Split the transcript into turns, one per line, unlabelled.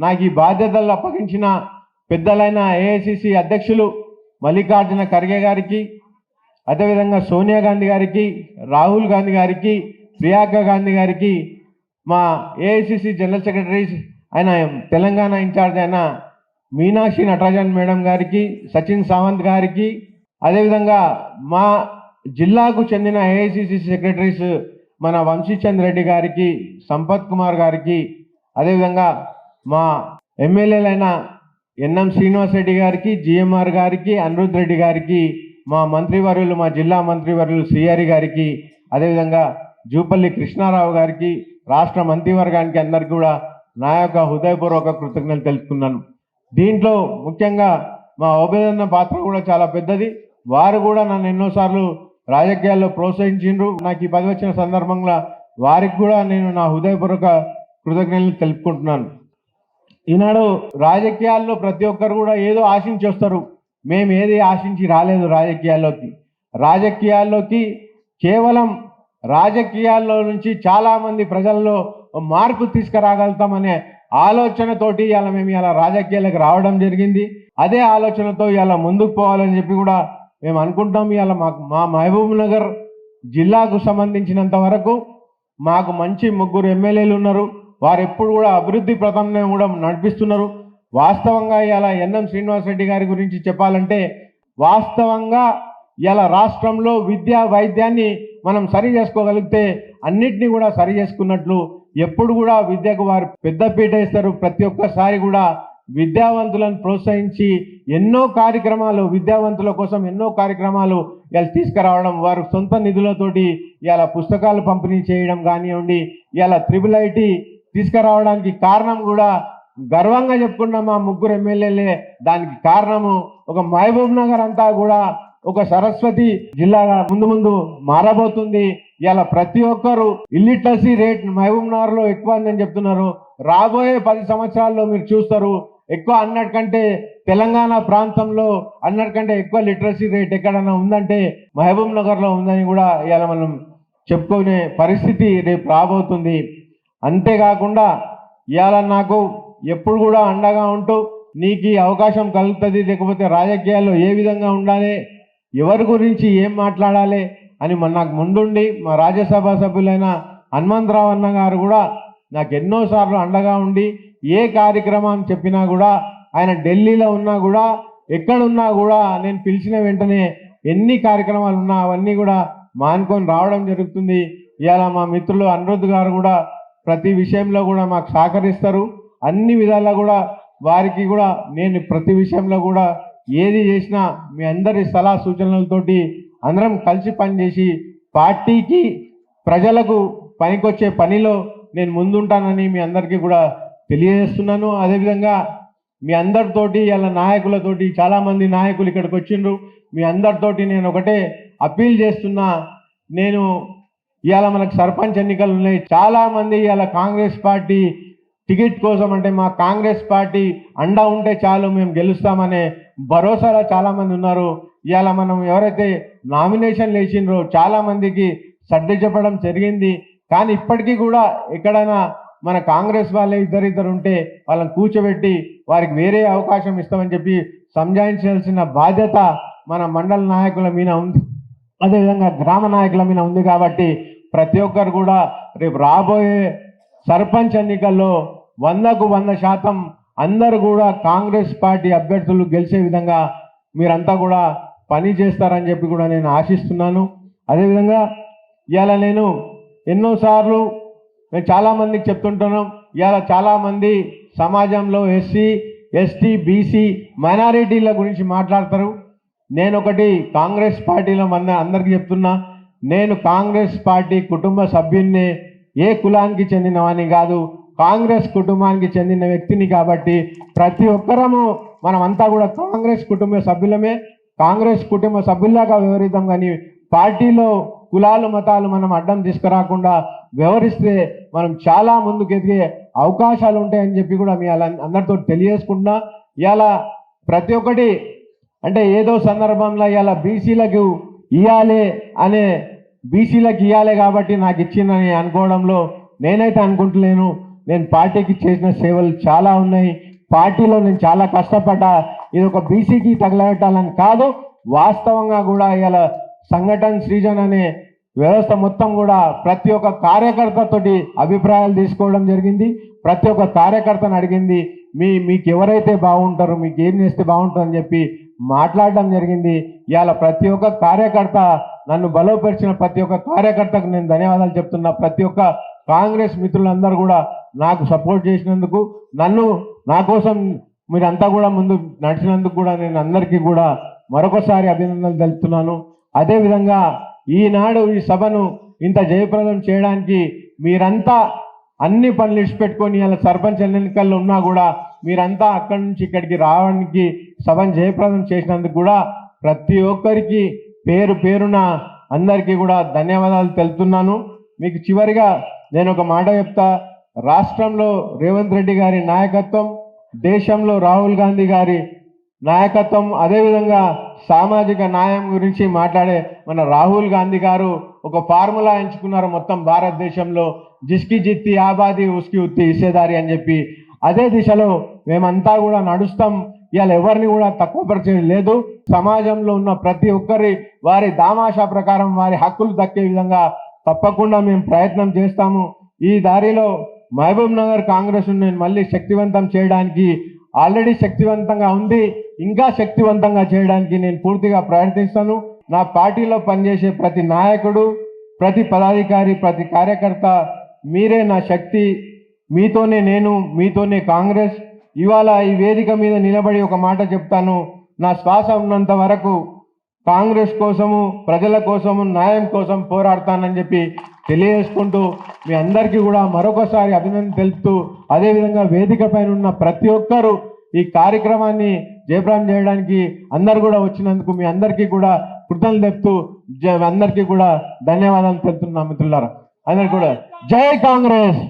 నాకు ఈ బాధ్యతలు అప్పగించిన పెద్దలైన ఏఐసిసి అధ్యక్షులు మల్లికార్జున ఖర్గే గారికి అదేవిధంగా సోనియా గాంధీ గారికి రాహుల్ గాంధీ గారికి ప్రియాంక గాంధీ గారికి మా ఏఐసిసి జనరల్ సెక్రటరీస్ ఆయన తెలంగాణ ఇన్ఛార్జ్ అయిన మీనాక్షి నటరాజన్ మేడం గారికి సచిన్ సావంత్ గారికి అదేవిధంగా మా జిల్లాకు చెందిన ఏఐసిసి సెక్రటరీస్ మన వంశీచంద్ రెడ్డి గారికి సంపత్ కుమార్ గారికి అదేవిధంగా మా ఎమ్మెల్యేలైన ఎన్ఎం శ్రీనివాస్ రెడ్డి గారికి జిఎంఆర్ గారికి అనిరుద్ రెడ్డి గారికి మా మంత్రివర్యులు మా జిల్లా మంత్రివర్యులు సిఆర్ గారికి అదేవిధంగా జూపల్లి కృష్ణారావు గారికి రాష్ట్ర మంత్రివర్గానికి అందరికీ కూడా నా యొక్క హృదయపూర్వక కృతజ్ఞతలు తెలుపుకున్నాను దీంట్లో ముఖ్యంగా మా ఓబేదన్న పాత్ర కూడా చాలా పెద్దది. వారు కూడా నన్ను ఎన్నోసార్లు రాజకీయాల్లో ప్రోత్సహించిండ్రు. నాకు ఈ పదవి వచ్చిన సందర్భంగా వారికి కూడా నేను నా హృదయపూర్వక కృతజ్ఞతలు తెలుపుకుంటున్నాను. ఈనాడు రాజకీయాల్లో ప్రతి ఒక్కరు కూడా ఏదో ఆశించి వస్తారు మేము ఏది ఆశించి రాలేదు రాజకీయాల్లోకి. రాజకీయాల్లోకి కేవలం రాజకీయాల్లో నుంచి చాలామంది ప్రజల్లో మార్పు తీసుకురాగలుగుతామనే ఆలోచనతోటి ఇలా మేము ఇలా రాజకీయాలకు రావడం జరిగింది. అదే ఆలోచనతో ఇలా ముందుకు పోవాలని చెప్పి కూడా మేము అనుకుంటాం. ఇలా మాకు మా మహబూబ్ నగర్ జిల్లాకు సంబంధించినంత వరకు మాకు మంచి ముగ్గురు ఎమ్మెల్యేలు ఉన్నారు. వారు ఎప్పుడు కూడా అభివృద్ధి ప్రథంలో కూడా నడిపిస్తున్నారు. వాస్తవంగా ఇలా ఎన్ఎం శ్రీనివాసరెడ్డి గారి గురించి చెప్పాలంటే వాస్తవంగా ఇలా రాష్ట్రంలో విద్యా వైద్యాన్ని మనం సరి చేసుకోగలిగితే అన్నిటినీ కూడా సరి చేసుకున్నట్లు ఎప్పుడు కూడా విద్యకు వారు పెద్దపీట ఇస్తారు ప్రతి ఒక్కసారి కూడా విద్యావంతులను ప్రోత్సహించి ఎన్నో కార్యక్రమాలు విద్యావంతుల కోసం ఎన్నో కార్యక్రమాలు ఇలా తీసుకురావడం వారు సొంత నిధులతోటి ఇలా పుస్తకాలు పంపిణీ చేయడం కానివ్వండి ఇలా త్రిబుల్ ఐటీ తీసుకురావడానికి కారణం కూడా గర్వంగా చెప్పుకున్న మా ముగ్గురు ఎమ్మెల్యేలే. దానికి కారణము ఒక మహబూబ్ నగర్ అంతా కూడా ఒక సరస్వతి జిల్లాగా ముందు ముందు మారబోతుంది. ఇలా ప్రతి ఒక్కరు ఇల్లిటరసీ రేట్ మహబూబ్ నగర్లో ఎక్కువ ఉందని చెప్తున్నారు. రాబోయే పది సంవత్సరాల్లో మీరు చూస్తారు ఎక్కువ అన్నటికంటే తెలంగాణ ప్రాంతంలో అన్నటికంటే ఎక్కువ లిటరసీ రేట్ ఎక్కడైనా ఉందంటే మహబూబ్ నగర్లో ఉందని కూడా ఇలా మనం చెప్పుకునే పరిస్థితి రేపు రాబోతుంది. అంతేకాకుండా ఇవాళ నాకు ఎప్పుడు కూడా అండగా ఉంటూ నీకు ఈ అవకాశం కలుగుతుంది లేకపోతే రాజకీయాల్లో ఏ విధంగా ఉండాలి ఎవరి గురించి ఏం మాట్లాడాలి అని మన నాకు ముందుండి మా రాజ్యసభ సభ్యులైన హనుమంతరావు అన్న గారు కూడా నాకు ఎన్నోసార్లు అండగా ఉండి ఏ కార్యక్రమం చెప్పినా కూడా ఆయన ఢిల్లీలో ఉన్నా కూడా ఎక్కడున్నా కూడా నేను పిలిచిన వెంటనే ఎన్ని కార్యక్రమాలు ఉన్నా అవన్నీ కూడా మానుకొని రావడం జరుగుతుంది. ఇవాళ మా మిత్రులు అనిరుద్ధ్ గారు కూడా ప్రతి విషయంలో కూడా మాకు సహకరిస్తారు. అన్ని విధాలా కూడా వారికి కూడా నేను ప్రతి విషయంలో కూడా ఏది చేసినా మీ అందరి సలహా సూచనలతోటి అందరం కలిసి పనిచేసి పార్టీకి ప్రజలకు పనికొచ్చే పనిలో నేను ముందుంటానని మీ అందరికీ కూడా తెలియజేస్తున్నాను. అదేవిధంగా మీ అందరితోటి ఇలా నాయకులతోటి చాలామంది నాయకులు ఇక్కడికి వచ్చిండ్రు. మీ అందరితోటి నేను ఒకటే అప్పీల్ చేస్తున్నా. నేను ఇవాళ మనకు సర్పంచ్ ఎన్నికలు ఉన్నాయి. చాలా మంది ఇవాళ కాంగ్రెస్ పార్టీ టికెట్ కోసం అంటే మా కాంగ్రెస్ పార్టీ అండా ఉంటే చాలు మేము గెలుస్తామనే భరోసాలో చాలా మంది ఉన్నారు. ఇవాళ మనం ఎవరైతే నామినేషన్ లేచిండ్రో చాలా మందికి సర్ది చెప్పడం జరిగింది. కానీ ఇప్పటికీ కూడా ఎక్కడైనా మన కాంగ్రెస్ వాళ్ళే ఇద్దరిద్దరు ఉంటే వాళ్ళని కూర్చోబెట్టి వారికి వేరే అవకాశం ఇస్తామని చెప్పి సంజాయించాల్సిన బాధ్యత మన మండల నాయకుల మీద ఉంది. అదేవిధంగా గ్రామ నాయకుల మీద ఉంది కాబట్టి ప్రతి ఒక్కరు కూడా రేపు రాబోయే సర్పంచ్ ఎన్నికల్లో వందకు వంద శాతం అందరూ కూడా కాంగ్రెస్ పార్టీ అభ్యర్థులు గెలిచే విధంగా మీరంతా కూడా పని చేస్తారని చెప్పి కూడా నేను ఆశిస్తున్నాను. అదేవిధంగా ఇవాళ నేను ఎన్నోసార్లు మేము చాలామందికి చెప్తుంటున్నాం ఇవాళ చాలామంది సమాజంలో ఎస్సీ ఎస్టీ బీసీ మైనారిటీల గురించి మాట్లాడతారు. నేను ఒకటి కాంగ్రెస్ పార్టీలో మన అందరికీ చెప్తున్నా నేను కాంగ్రెస్ పార్టీ కుటుంబ సభ్యున్నే ఏ కులానికి చెందినవాని కాదు కాంగ్రెస్ కుటుంబానికి చెందిన వ్యక్తిని కాబట్టి ప్రతి ఒక్కరము మనమంతా కూడా కాంగ్రెస్ కుటుంబ సభ్యులమే. కాంగ్రెస్ కుటుంబ సభ్యుల్లాగా వివరిద్దాం కానీ పార్టీలో కులాలు మతాలు మనం అడ్డం తీసుకురాకుండా వ్యవహరిస్తే మనం చాలా ముందుకు ఎదిగే అవకాశాలు ఉంటాయని చెప్పి కూడా మీ అలా అందరితో తెలియజేసుకుంటున్నా. ఇవాళ ప్రతి ఒక్కటి అంటే ఏదో సందర్భంలో ఇలా బీసీలకు ఇవ్వాలి అనే బీసీలకు ఇవ్వాలి కాబట్టి నాకు ఇచ్చిందని అనుకోవడంలో నేనైతే అనుకుంటలేను. నేను పార్టీకి చేసిన సేవలు చాలా ఉన్నాయి. పార్టీలో నేను చాలా కష్టపడ్డా. ఇది ఒక బీసీకి తగలబెట్టాలని కాదు. వాస్తవంగా కూడా ఇలా సంఘటన సృజన్ అనే వ్యవస్థ మొత్తం కూడా ప్రతి ఒక్క కార్యకర్తతోటి అభిప్రాయాలు తీసుకోవడం జరిగింది. ప్రతి ఒక్క కార్యకర్తను అడిగింది మీ మీకు ఎవరైతే బాగుంటారో మీకు ఏం చేస్తే బాగుంటుందని చెప్పి మాట్లాడడం జరిగింది. ఇవాళ ప్రతి ఒక్క కార్యకర్త నన్ను బలోపరిచిన ప్రతి ఒక్క కార్యకర్తకు నేను ధన్యవాదాలు చెప్తున్నా. ప్రతి ఒక్క కాంగ్రెస్ మిత్రులందరూ కూడా నాకు సపోర్ట్ చేసినందుకు నన్ను నా కోసం మీరంతా కూడా ముందు నడిచినందుకు కూడా నేను అందరికీ కూడా మరొకసారి అభినందనలు తెలుపుతున్నాను. అదేవిధంగా ఈనాడు ఈ సభను ఇంత జయప్రదం చేయడానికి మీరంతా అన్ని పనులు ఇచ్చిపెట్టుకొని ఇలా సర్పంచ్ ఎన్నికల్లో ఉన్నా కూడా మీరంతా అక్కడి నుంచి ఇక్కడికి రావడానికి సభను జయప్రదం చేసినందుకు కూడా ప్రతి ఒక్కరికి పేరు పేరున అందరికీ కూడా ధన్యవాదాలు తెలుపుతున్నాను. మీకు చివరిగా నేను ఒక మాట చెప్తా. రాష్ట్రంలో రేవంత్ రెడ్డి గారి నాయకత్వం దేశంలో రాహుల్ గాంధీ గారి నాయకత్వం అదేవిధంగా సామాజిక న్యాయం గురించి మాట్లాడే మన రాహుల్ గాంధీ గారు ఒక ఫార్ములా ఎంచుకున్నారు మొత్తం భారతదేశంలో. జిస్కి జిత్తి ఆబాది ఉస్కి ఉత్తి ఇసేదారి అని చెప్పి అదే దిశలో మేమంతా కూడా నడుస్తాం. ఇవాళ ఎవరిని కూడా తక్కువ పరిచయం లేదు. సమాజంలో ఉన్న ప్రతి ఒక్కరి వారి దామాషా ప్రకారం వారి హక్కులు దక్కే విధంగా తప్పకుండా మేము ప్రయత్నం చేస్తాము. ఈ దారిలో మహబూబ్ నగర్ కాంగ్రెస్ నేను మళ్ళీ శక్తివంతం చేయడానికి ఆల్రెడీ శక్తివంతంగా ఉంది. ఇంకా శక్తివంతంగా చేయడానికి నేను పూర్తిగా ప్రయత్నిస్తాను. నా పార్టీలో పనిచేసే ప్రతి నాయకుడు ప్రతి పదాధికారి ప్రతి కార్యకర్త మీరే నా శక్తి. మీతోనే నేను మీతోనే కాంగ్రెస్. ఇవాళ ఈ వేదిక మీద నిలబడి ఒక మాట చెప్తాను. నా శ్వాస ఉన్నంత వరకు కాంగ్రెస్ కోసము ప్రజల కోసము న్యాయం కోసం పోరాడతానని చెప్పి తెలియజేసుకుంటూ మీ అందరికీ కూడా మరొకసారి అభినందన తెలుపుతూ అదేవిధంగా వేదిక పైన ఉన్న ప్రతి ఒక్కరూ ఈ కార్యక్రమాన్ని జయప్రాం చేయడానికి అందరు కూడా వచ్చినందుకు మీ అందరికీ కూడా కృతజ్ఞతలు చెప్తూ అందరికీ కూడా ధన్యవాదాలు తెలుపుతున్నా మిత్రులారా. అందరికీ కూడా జై కాంగ్రెస్!